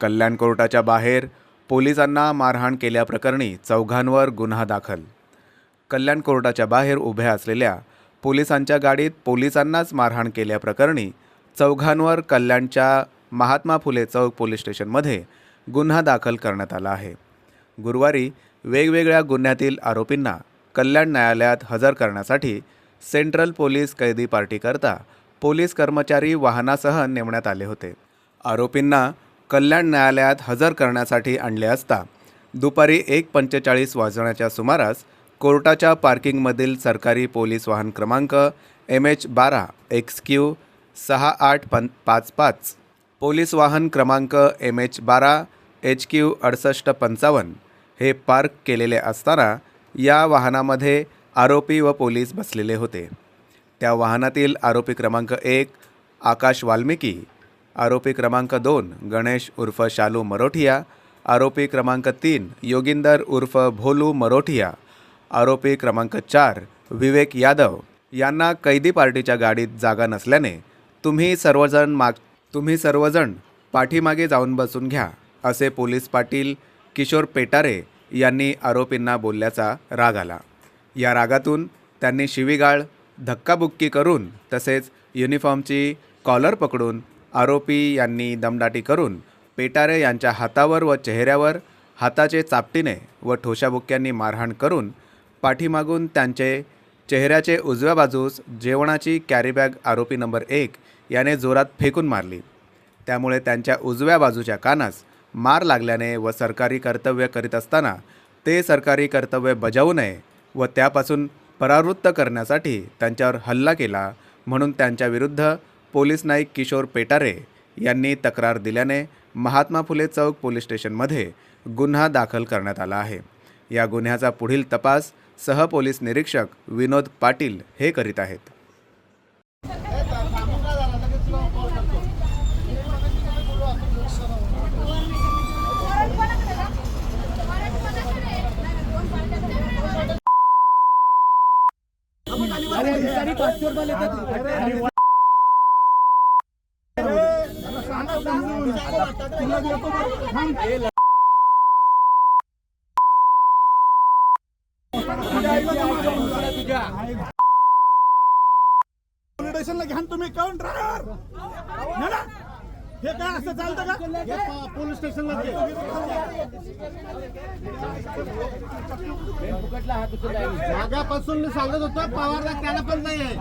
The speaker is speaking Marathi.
कल्याण कोर्टाच्या बाहेर पोलिसांना मारहाण केल्याप्रकरणी चौघांवर गुन्हा दाखल. कल्याण कोर्टाच्या बाहेर उभ्या असलेल्या पोलिसांच्या गाडीत पोलिसांनाच मारहाण केल्याप्रकरणी चौघांवर कल्याणच्या महात्मा फुले चौक पोलीस स्टेशनमध्ये गुन्हा दाखल करण्यात आला आहे. गुरुवारी वेगवेगळ्या गुन्ह्यातील आरोपींना कल्याण न्यायालयात हजर करण्यासाठी सेंट्रल पोलीस कैदी पार्टीकरता पोलीस कर्मचारी वाहनासह नेमण्यात आले होते. आरोपींना कल्याण न्यायालयात हजर करण्यासाठी आणले असता दुपारी एक पंचेचाळीस वाजण्याच्या सुमारास कोर्टाच्या पार्किंगमधील सरकारी पोलीस वाहन क्रमांक एम एच बारा एक्स क्यू सहा आठ पं पाच पाच पोलीस वाहन क्रमांक एम एच बारा एच क्यू अडसष्ट पंचावन्न हे पार्क केलेले असताना या वाहनामध्ये आरोपी व पोलीस बसलेले होते. त्या वाहनातील आरोपी क्रमांक एक आकाश वाल्मिकी आरोपी क्रमांक दोन गणेश उर्फ शालू मरोठिया आरोपी क्रमांक तीन योगिंदर उर्फ भोलू मरोठिया आरोपी क्रमांक चार विवेक यादव यांना कैदी पार्टीच्या गाडीत जागा नसल्याने तुम्ही सर्वजण माग तुम्ही सर्वजण पाठीमागे जाऊन बसून घ्या असे पोलीस पाटील किशोर पेटारे यांनी आरोपींना बोलल्याचा राग आला. या रागातून त्यांनी शिवीगाळ धक्काबुक्की करून तसेच युनिफॉर्मची कॉलर पकडून आरोपी यांनी दमदाटी करून पेटारे यांच्या हातावर व चेहऱ्यावर हाताचे चापटीने व ठोशाबुक्क्यांनी मारहाण करून पाठीमागून त्यांचे चेहऱ्याचे उजव्या बाजूस जेवणाची कॅरीबॅग आरोपी नंबर एक याने जोरात फेकून मारली. त्यामुळे त्यांच्या उजव्या बाजूच्या कानास मार लागल्याने व सरकारी कर्तव्य करीत असताना ते सरकारी कर्तव्य बजावू नये व त्यापासून परावृत्त करण्यासाठी त्यांच्यावर हल्ला केला म्हणून त्यांच्याविरुद्ध पोलीस नाईक किशोर पेटारे यांनी तक्रार दिल्याने महात्मा फुले चौक पोलीस स्टेशनमध्ये गुन्हा दाखल करण्यात आला आहे. या गुन्ह्याचा पुढील तपास सहपोलीस निरीक्षक विनोद पाटील हे करीत आहेत. पोलीस स्टेशनला घ्या ना तुम्ही ना. हे काय असं चालतं का? पोलीस स्टेशनला मागापासून मी सांगत होतो पवारला त्याला पण नाही आहे.